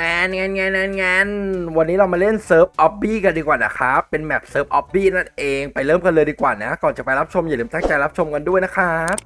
งานงานงานงานงานวันนี้เรามาเล่นเซิร์ฟออบบี้กันดีกว่านะครับ เป็นแมปเซิร์ฟออบบี้นั่นเอง ไปเริ่มกันเลยดีกว่านะ ก่อนจะไปรับชมอย่าลืมตั้งใจรับชมกันด้วยนะครับ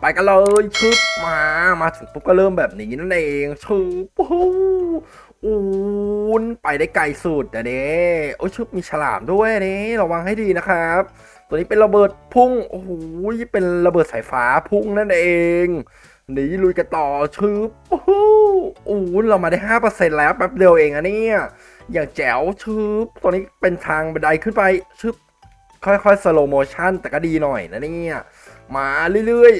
ไปกันเลยชึบมา มาถึงปุ๊บก็เริ่มแบบนี้นั่นเองชึบโอ้โหอูนไปได้ไกลสุดอะเด้โอ้ชึบมีฉลามด้วยเด้ระวังให้ดีนะครับ ตัวนี้เป็นระเบิดพุ่ง โอ้โห เป็นระเบิดสายฟ้าพุ่งนั่นเอง หนีลุยกันต่อชืบโอ้โหอู้เรามาได้ห้าเปอร์เซ็นแล้วแป๊บเดียวเองอะเนี่ยอย่างแจ๋วชืบตัวนี้เป็นทางบันไดขึ้นไปชืบค่อยๆสโลโมชั่นแต่ก็ดีหน่อยนะเนี่ยมาเรื่อย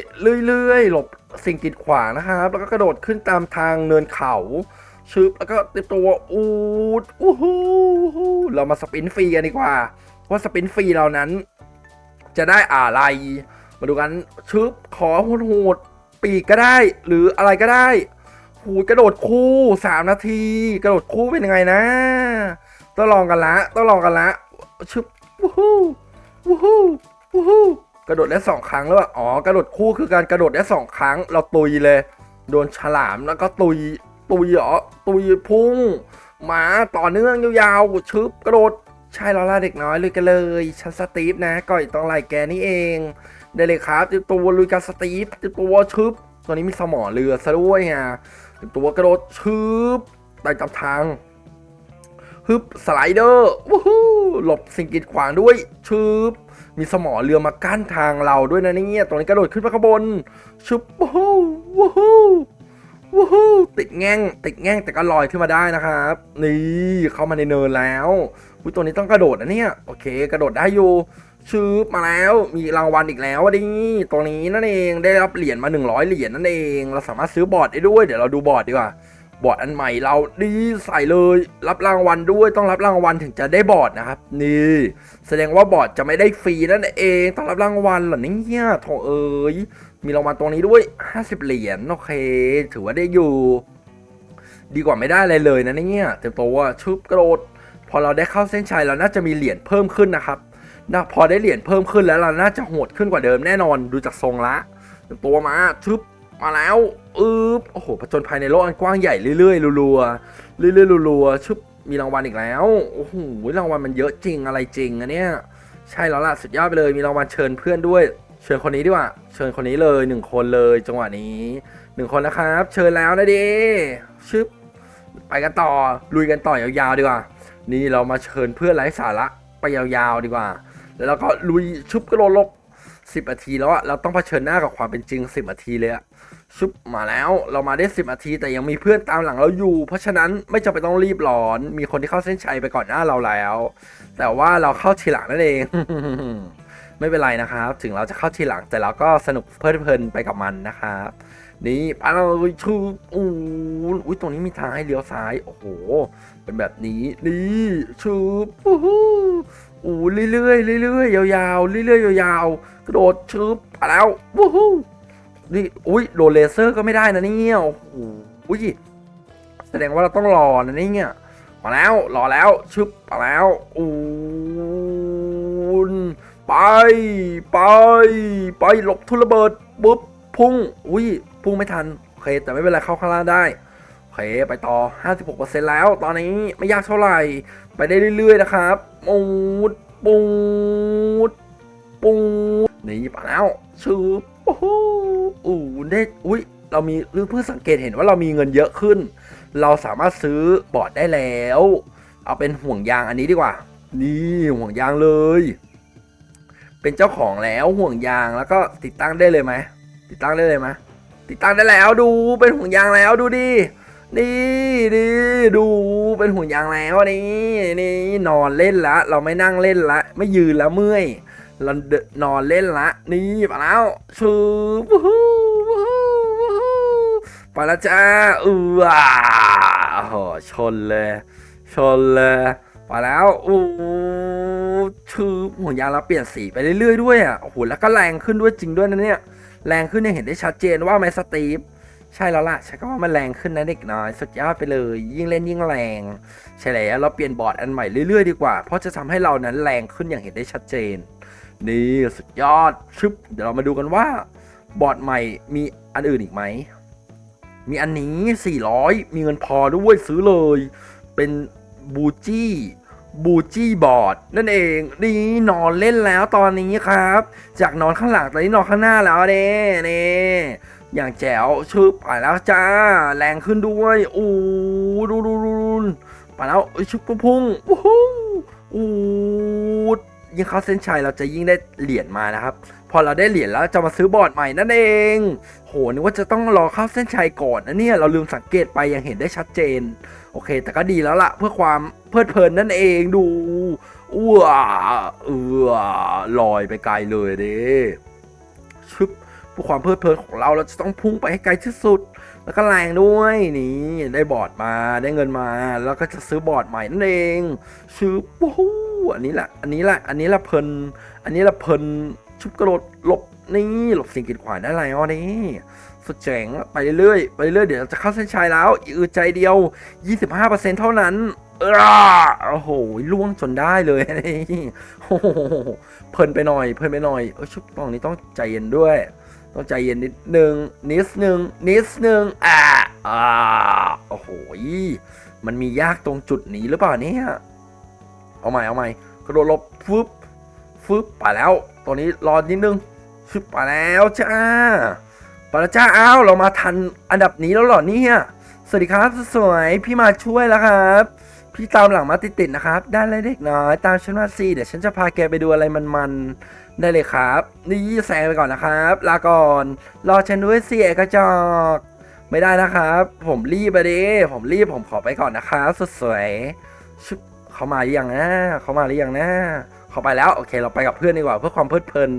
ๆเรื่อยๆหลบสิ่งกีดขวางนะครับ แล้วก็กระโดดขึ้นตามทางเนินเขาชึบแล้วก็ต็มตัวอูดอู้หูเรามาสปินฟรีกันดีกว่า ว่าสปินฟรีเรานั้น จะได้อะไร มาดูกันชึบขอโหด ปีกก็ได้ หรืออะไรก็ได้หูกระโดดคู่สามนาที กระโดดคู่เป็นยังไงนะ ต้องลองกันละ ต้องลองกันละชึบวู้ฮู้วู้ฮู้วู้ฮู้กระโดดได้สองครั้งแล้วอะอ๋อกระโดดคู่คือการกระโดดได้สองครั้ง เราตุยเลย โดนฉลามแล้วก็ตุยตุยเหรอตุยพุ่งหมาต่อเนื่องยาวๆชึบกระโดด ใช่ล้วล่ะเด็กน้อยลุยกันเลยฉันสตีฟนะก่อยตองไหลแกนี่เองได้เลยครับตัวลุยกันสตีฟตัวชึบตัวนี้มีสมอเรือซะด้วยฮะเตรียมตัวกระโดดชึบไต่ตามทางฮึบสไลเดอร์วู้ฮู้หลบสิ่งกีดขวางด้วยชึบมีสมอเรือมากั้นทางเราด้วยนะเนี่ยตรงนี้กระโดดขึ้นไปข้างบนชึบวู้ฮู้วู้ฮู้ ติดแง่ง ติดแง่งแต่ก็ลอยขึ้นมาได้นะครับ นี่เข้ามาในเนินแล้วอุ้ยตัวนี้ต้องกระโดดนะเนี่ย โอเค กระโดดได้อยู่ชืบมาแล้วมีรางวัลอีกแล้วดิตัวนี้นั่นเองได้รับเหรียญมา 100 เหรียญนั่นเอง เราสามารถซื้อบอร์ดได้ด้วย เดี๋ยวเราดูบอร์ดดีกว่าบอร์ดอันใหม่เราดีใส่เลย รับรางวัลด้วยต้องรับรางวัลถึงจะได้บอร์ดนะครับ นี่ แสดงว่าบอร์ดจะไม่ได้ฟรีนั่นเอง ต้องรับรางวัลเหรอเนี่ยโถเอ้ย มีรางวัลตรงนี้ด้วย 50 เหรียญโอเค ถือว่าได้อยู่ ดีกว่าไม่ได้อะไรเลยนะเนี่ยเต็มตัวชึบกระโดด พอเราได้เข้าเส้นชัยเราน่าจะมีเหรียญเพิ่มขึ้นนะครับนะพอได้เหรียญเพิ่มขึ้นแล้วเราน่าจะโหดขึ้นกว่าเดิมแน่นอนดูจากทรงละเต็มตัวมาชึบมาแล้วอึ๊บโอ้โหผจญภัยในโลกอันกว้างใหญ่เรื่อยๆรัวๆเรื่อยๆรัวๆชึบมีรางวัลอีกแล้วโอ้โหรางวัลมันเยอะจริงอะไรจริงอะเนี่ยใช่แล้วล่ะสุดยอดไปเลยมีรางวัลเชิญเพื่อนด้วย เชิญคนนี้ดีกว่า เชิญคนนี้เลยหนึ่งคนเลยจังหวะนี้หนึ่งคนนะครับ เชิญแล้วนะดิชึบไปกันต่อลุยกันต่อยาวๆดีกว่า นี่เรามาเชิญเพื่อนไร้สาระไปยาวๆดีกว่า แล้วเราก็ลุยชุบกระโดดลบสิบนาทีแล้วอะเราต้องเผชิญหน้ากับความเป็นจริงสิบนาทีเลยอะชุบมาแล้วเรามาได้สิบนาที แต่ยังมีเพื่อนตามหลังเราอยู่ เพราะฉะนั้นไม่จำเป็นต้องรีบร้อน มีคนที่เข้าเส้นชัยไปก่อนหน้าเราแล้ว แต่ว่าเราเข้าทีหลังนั่นเอง ไม่เป็นไรนะครับ ถึงเราจะเข้าทีหลังแต่เราก็สนุกเพลิดเพลินไปกับมันนะครับ นี่ไปเลยชูอู้อุ้ยตรงนี้มีทางให้เลี้ยวซ้าย โอ้โห เป็นแบบนี้นี่ชูปูฮูอู้เรื่อยๆเรื่อยๆยาวๆเรื่อยๆยาวๆกระโดดชืบไปแล้ววู้ฮู้นี่อุ้ยโดนเลเซอร์ก็ไม่ได้นะเนี่ยโอ้โหอุ้ยแสดงว่าเราต้องรอนะเนี่ยมาแล้วรอแล้วชึบมาแล้วอู้ ไป ไป ไปหลบทุนระเบิดปุ๊บพุ่ง อุ้ย พุ่งไม่ทัน โอเค แต่ไม่เป็นไรเข้าข้างล่างได้ โอเค ไปต่อ 56%แล้ว ตอนนี้ไม่ยากเท่าไหร่ ไปได้เรื่อย ๆ นะครับ ปูด ปูด ปูดนี่ไปแล้วชืบโอ้โหอู้ได้อุ้ย เรามีหรือเพื่อสังเกตเห็นว่าเรามีเงินเยอะขึ้น เราสามารถซื้อบอร์ดได้แล้ว เอาเป็นห่วงยางอันนี้ดีกว่า นี่ห่วงยางเลย เป็นเจ้าของแล้วห่วงยางแล้วก็ติดตั้งได้เลยไหมติดตั้งได้เลยไหมติดตั้งได้แล้วดูเป็นห่วงยางแล้วดูดินี่ดิดูเป็นห่วงยางแล้วนี่นี่นอนเล่นละ เราไม่นั่งเล่นละ ไม่ยืนแล้วเมื่อยเรานอนเล่นละ นี่ไปแล้วชืบวู้ฮู้วู้ฮู้วู้ไปแล้วจ้าอืออ่าโอ้โหชนเลย ชนเลยไปแล้วอู้ ชืบห่วงยางเราเปลี่ยนสีไปเรื่อยๆด้วยอะโอ้โหแล้วก็แรงขึ้นด้วยจริงด้วยนะเนี่ยแรงขึ้นเนี่ยเห็นได้ชัดเจนว่าไมสตีฟใช่แล้วล่ะใช่ก็ว่ามันแรงขึ้นนะเด็กน้อย สุดยอดไปเลย ยิ่งเล่นยิ่งแรง ใช่แล้วเราเปลี่ยนบอร์ดอันใหม่เรื่อยๆดีกว่า เพราะจะทำให้เรานั้นแรงขึ้นอย่างเห็นได้ชัดเจน นี่สุดยอดชึบเดี๋ยวเรามาดูกันว่า บอร์ดใหม่มีอันอื่นอีกไหม มีอันนี้ 400 มีเงินพอด้วยซื้อเลย เป็นบูจี้ บูจี้บอร์ดนั่นเองนี่นอนเล่นแล้วตอนนี้ครับ จากนอนข้างหลังตอนนี้นอนข้างหน้าแล้วเน่เน่อย่างแจ๋วชึบไปแล้วจ้า แรงขึ้นด้วยอู้ดูดูดูไปแล้วชึบก็พุ่งวู้ฮู้อู้ ยิ่งเข้าเส้นชัยเราจะยิ่งได้เหรียญมานะครับ พอเราได้เหรียญแล้วจะมาซื้อบอร์ดใหม่นั่นเอง โหนึกว่าจะต้องรอเข้าเส้นชัยก่อนนะเนี่ยเราลืมสังเกตไปยังเห็นได้ชัดเจน โอเค แต่ก็ดีแล้วล่ะเพื่อความเพลิดเพลินนั่นเองดูอ้วเออลอยไปไกลเลยเด้ชึบเพื่อความเพลิดเพลินของเราเราจะต้องพุ่งไปให้ไกลที่สุด แล้วก็แรงด้วยนี่ได้บอร์ดมาได้เงินมา แล้วก็จะซื้อบอร์ดใหม่นั่นเองชึบวู้ฮู้ อันนี้แหละ อันนี้แหละ อันนี้แหละเพลิน อันนี้แหละเพลิน ชุบกระโดดหลบนี่หลบสิ่งกีดขวางได้ไรอ๋อนี่สุดเจ๋งไปเรื่อยไปเรื่อยเดี๋ยวจะเข้าเส้นชัยแล้วอีกอึดใจเดียว 25%เท่านั้นเออโอ้โหล่วงจนได้เลยนี่เพลินไปหน่อย เพลินไปหน่อยเออชุบตรงนี้ต้องใจเย็นด้วย ต้องใจเย็นนิดนึงนิดนึงนิดนึงอ่าอ่าโอ้โหมันมียากตรงจุดนี้หรือเปล่าเนี่ย เอาใหม่เอาใหม่กระโดดลบฟึบฟึบไปแล้ว ตัวนี้รอนิดนึงฟึบไปแล้วจ้าปแล้วจ้าอ้าวเรามาทันอันดับนี้แล้วเหรอเนี่ยสวัสดีครับสวยพี่มาช่วยแล้วครับ พี่ตามหลังมาติดๆนะครับ ได้เลยเด็กน้อยตามฉันมาสิเดี๋ยวฉันจะพาแกไปดูอะไรมันๆได้เลยครับ นี่แซงไปก่อนนะครับ ลาก่อนรอฉันด้วยสิเอกระจอกไม่ได้นะครับ ผมรีบไปดิผมรีบผมขอไปก่อนนะครับสุดสวยชุบ เขามาหรือยังนะเขามาหรือยังนะเขาไปแล้วโอเค เราไปกับเพื่อนดีกว่าเพื่อความเพลิดเพลิน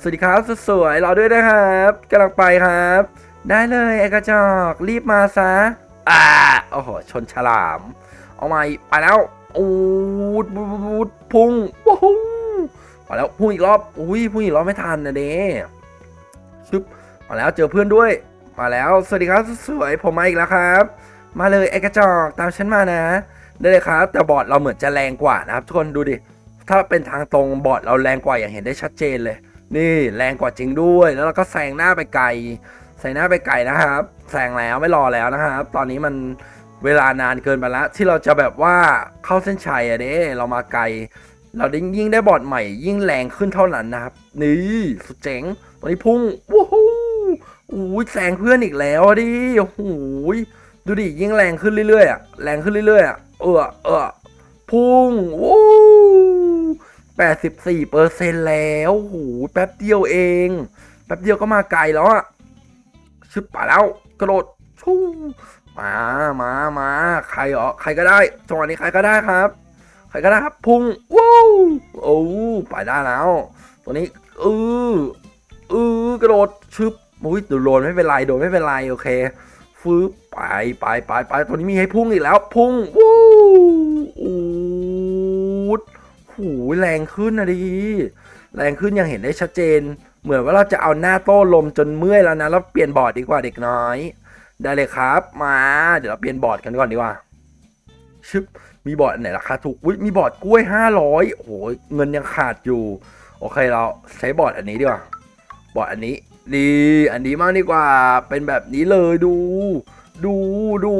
สวัสดีครับสุดสวยรอด้วยนะครับกำลังไปครับ ได้เลยเอกระจอกรีบมาซะอ่าโอ้โหชนฉลาม เอาม่ไปแล้วอูดบูดพุ่งว้าแล้วพุ่งอีกรอบอุ้ยพุ่งอีกรอบไม่ทันนะเด้ชึบมาแล้วเจอเพื่อนด้วย มาแล้วสวัสดีครับสวยผมมาอีกแล้วครับ มาเลยไอ้กระจอกตามฉันมานะ ได้เลยครับ แต่บอร์ดเราเหมือนจะแรงกว่านะครับทุกคนดูดิ ถ้าเป็นทางตรงบอร์ดเราแรงกว่าอย่างเห็นได้ชัดเจนเลย นี่แรงกว่าจริงด้วย แล้วเราก็แซงหน้าไปไกลแซงหน้าไปไกลนะครับแซงแล้วไม่รอแล้วนะครับ ตอนนี้มันเวลานานเกินไปล้วที่เราจะแบบว่าเข้าเส้นชัยอะเด้เรามาไกล เราได้ยิ่งได้บอร์ดใหม่ ยิ่งแรงขึ้นเท่านั้นนะครับ นี่สุดเจ๋งตอนนี้พุ่งว้าวอู้ยแซงเพื่อนอีกแล้วดิโอ้โห ดูดิยิ่งแรงขึ้นเรื่อยๆอะแรงขึ้นเรื่อยๆอะเออเออพุ่งวู้แปดสิบสี่เปอร์เซ็นแล้วโอ้โหแป๊บเดียวเอง แป๊บเดียวก็มาไกลแล้วอะชึบไปแล้ว กระโดดชู่มามามาใครเหรอใครก็ได้จังหวะนี้ใครก็ได้ครับ ใครก็ได้ครับ พุ่งว้าวโอ้ไปได้แล้ว ตัวนี้เออเออกระโดดชึบอุ้ยโดนไม่เป็นไรโดนไม่เป็นไรโอเค ฟื้บไปไปไปไปตัวนี้มีให้พุ่งอีกแล้ว พุ่งวู้อูดหูแรงขึ้นนะดิแรงขึ้นยังเห็นได้ชัดเจน เหมือนว่าเราจะเอาหน้าโต้ลมจนเมื่อยแล้วนะแล้วเปลี่ยนบอร์ดดีกว่าเด็กน้อย ได้เลยครับ มา เดี๋ยวเราเปลี่ยนบอร์ดกันก่อนดีกว่าชึบมีบอร์ดไหนราคาถูกอุ้ยมีบอร์ดกล้วยห้าร้อยโอ้โหเงินยังขาดอยู่ โอเคเราใช้บอร์ดอันนี้ดีกว่า บอร์ดอันนี้ ดีอันนี้มากดีกว่า เป็นแบบนี้เลยดู ดูดู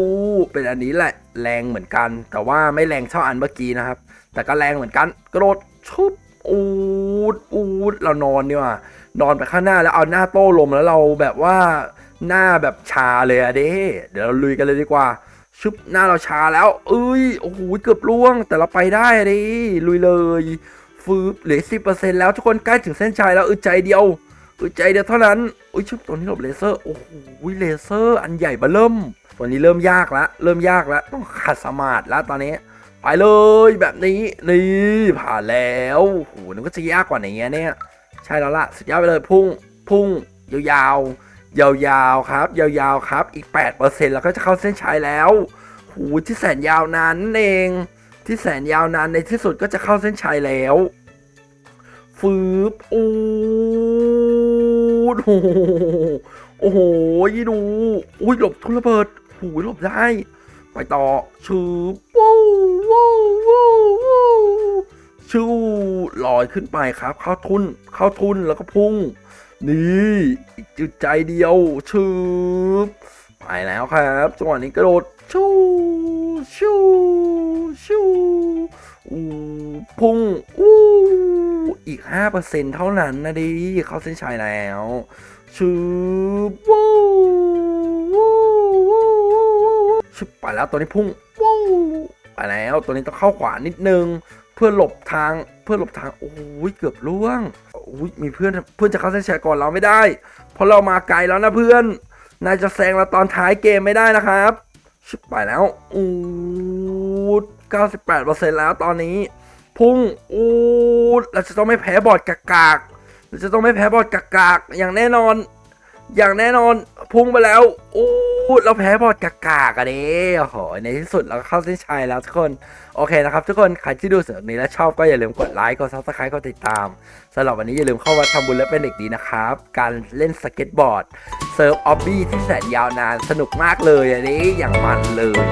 เป็นอันนี้แหละ แรงเหมือนกัน แต่ว่าไม่แรงเท่าอันเมื่อกี้นะครับ แต่ก็แรงเหมือนกันกระโดดชุบอูดอูดเรานอนดีกว่านอนไปข้างหน้าแล้วเอาหน้าโต้ลมแล้วเราแบบว่าหน้าแบบชาเลยอะเด้เดี๋ยวเราลุยกันเลยดีกว่าชุบหน้าเราชาแล้วเอ้ยโอ้โหเกือบล่วง แต่เราไปได้ดิลุยเลยฟืบเหลือสิบเปอร์เซ็นต์แล้วทุกคนใกล้ถึงเส้นชัยแล้วอึดใจเดียว อึดใจเดียวเท่านั้นอุ้ยชุบตัวนี้หลบเลเซอร์โอ้โหเลเซอร์อันใหญ่เบอเริ่มตัวนี้เริ่มยากละเริ่มยากละต้องขัดสมาธิแล้วตอนนี้ไปเลยแบบนี้นี่ผ่านแล้วโอ้โหนึกว่าจะยากกว่านี้เนี่ยใช่แล้วล่ะสุดยอดไปเลยพุ่งพุ่งยาวๆยาวๆครับ ยาวๆครับ อีก 8%แล้วก็จะเข้าเส้นชัยแล้วหูที่แสนยาวนานนั่นเอง ที่แสนยาวนานในที่สุดก็จะเข้าเส้นชัยแล้วฟืบอู ดโอ้โหโอ้โหยี่ดูอุ้ยหลบทุนระเบิดหูยหลบได้ ไปต่อชืบว้วว้วว้วว้ชูลอยขึ้นไปครับ เข้าทุนเข้าทุนแล้วก็พุ่ง นี่อีกจุดใจเดียวชืบไปไปแล้วครับจังหวะนี้กระโดดชูชูชูอู้พุ่งอู้ อีก 5%เท่านั้นนะดิ เข้าเส้นชัยแล้วชูวู้วู้วู้ชึบไปแล้วตัวนี้พุ่งวู้ไปแล้วตัวนี้ต้องเข้าขวานิดนึง เพื่อหลบทางเพื่อหลบทางโอ้ยเกือบล่วงโอ้ยมีเพื่อนเพื่อนจะเข้าเส้นชัยก่อนเราไม่ได้ เพราะเรามาไกลแล้วนะเพื่อนนายจะแซงเราตอนท้ายเกมไม่ได้นะครับชิบไปแล้วอู้98%แล้วตอนนี้ พุ่งอู้เราจะต้องไม่แพ้บอร์ดกากเราจะต้องไม่แพ้บอร์ดกากอย่างแน่นอน อย่างแน่นอนพุ่งไปแล้วอู้เราแพ้บอร์ดกากอะเด้โอ้โหในที่สุดเราก็เข้าเส้นชัยแล้วทุกคนโอเคนะครับ ทุกคนใครที่ดูเสริมนี้และชอบก็อย่าลืมกดไลค์กดซับสไครต์กดติดตามสำหรับวันนี้อย่าลืมเข้าวัดทำบุญและเป็นเด็กดีนะครับ การเล่นสเก็ตบอร์ดเซิร์ฟออบบี้ที่แสนยาวนานสนุกมากเลยอันนี้อย่างมันเลย